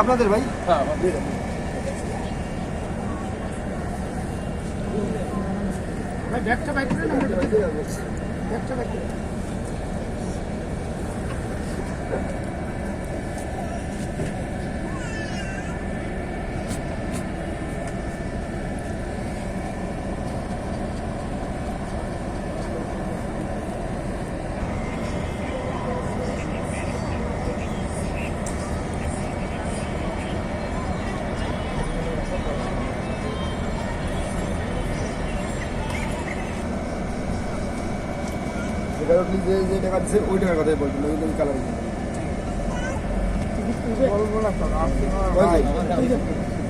আপনাদের ভাই? ব্যাগটা বাইক করে না ব্যাগটা বাইক করে এবার আপনি যে যে টাকা দিচ্ছেন ওই টাকার কথাই বলবেন না কিন্তু কালার। বলব না